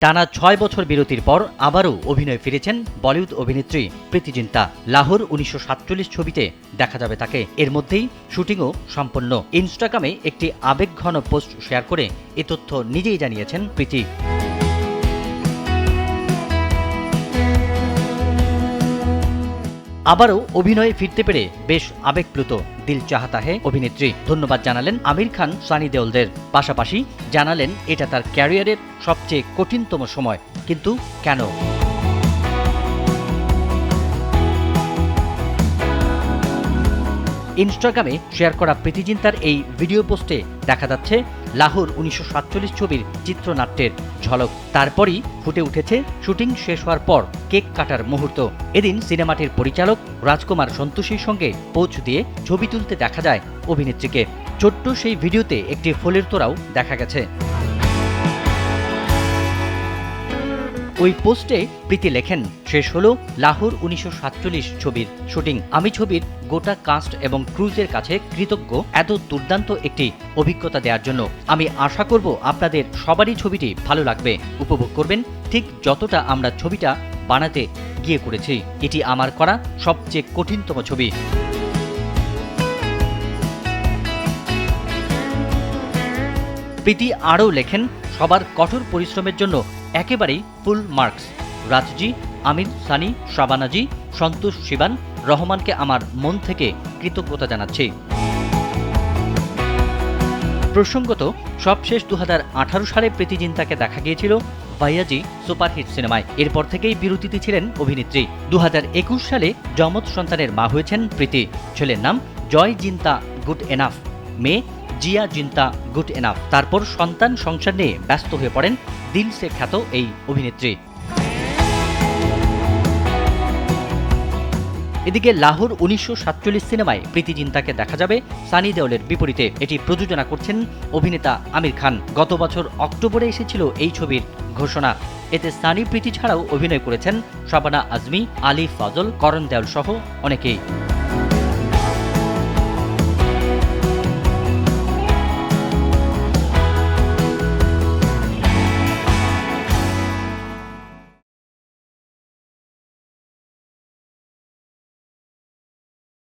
টানা ছয় বছর বিরতির পর আবারও অভিনয় ফিরেছেন বলিউড অভিনেত্রী প্রীতি জিন্তা লাহোর উনিশশো সাতচল্লিশ ছবিতে দেখা যাবে তাকে। এর মধ্যেই শুটিংও সম্পন্ন। ইনস্টাগ্রামে একটি আবেগঘন পোস্ট শেয়ার করে এ তথ্য নিজেই জানিয়েছেন প্রীতি। আবারও অভিনয়ে ফিরতে পেরে বেশ আবেগপ্লুত দিল চাহাতা হে অভিনেত্রী। ধন্যবাদ জানালেন আমির খান, সানি দেওলদের। পাশাপাশি জানালেন এটা তার ক্যারিয়ারের সবচেয়ে কঠিনতম সময়। কিন্তু কেন? ইনস্টাগ্রামে শেয়ার করা প্রীতিজিন্তার এই ভিডিও পোস্টে দেখা যাচ্ছে লাহোর উনিশশো সাতচল্লিশ ছবির চিত্রনাট্যের ঝলক। তারপরই ফুটে উঠেছে শুটিং শেষ হওয়ার পর কেক কাটার মুহূর্ত। এদিন সিনেমাটির পরিচালক রাজকুমার সন্তোষীর সঙ্গে পৌঁছ দিয়ে ছবি তুলতে দেখা যায় অভিনেত্রীকে। ছোট্ট সেই ভিডিওতে একটি ফুলের তোড়াও দেখা গেছে। ওই পোস্টে প্রীতি লেখেন, শেষ হলো লাহোর উনিশশো সাতচল্লিশ ছবির শুটিং। আমি ছবির গোটা কাস্ট এবং ক্রুজের কাছে কৃতজ্ঞ এত দুর্দান্ত একটি অভিজ্ঞতা দেওয়ার জন্য। আমি আশা করব আপনাদের সবারই ছবিটি ভালো লাগবে। উপভোগ করবেন ঠিক যতটা আমরা ছবিটা বানাতে গিয়ে করেছি। এটি আমার করা সবচেয়ে কঠিনতম ছবি। প্রীতি আরও লেখেন, সবার কঠোর পরিশ্রমের জন্য একেবারেই ফুল মার্কস রাজজি, আমির, সানি, শাবানাজি, সন্তোষ, শিবান, রহমানকে আমার মন থেকে কৃতজ্ঞতা জানাচ্ছি। প্রসঙ্গত, সবশেষ দু হাজার আঠারো সালে প্রীতি জিন্তাকে দেখা গিয়েছিল ভাইয়াজি সুপারহিট সিনেমায়। এরপর থেকেই বিরতিতে ছিলেন অভিনেত্রী। দু হাজার একুশ সালে যমজ সন্তানের মা হয়েছেন প্রীতি। ছেলের নাম জয় জিন্তা গুড এনাফ। মেয়ে জিয়া জিন্তা, গুড এনাফ। তারপর সন্তান সংসার নিয়ে ব্যস্ত হয়ে পড়েন দিল সে খ্যাত এই অভিনেত্রী। এদিকে লাহোর উনিশশো সাতচল্লিশ সিনেমায় প্রীতি জিন্তাকে দেখা যাবে সানি দেওলের বিপরীতে। এটি প্রযোজনা করছেন অভিনেতা আমির খান। গত বছর অক্টোবরে এসেছিল এই ছবির ঘোষণা। এতে সানি, প্রীতি ছাড়াও অভিনয় করেছেন শাবানা আজমি, আলী ফজল, করণ দেওল সহ অনেকেই।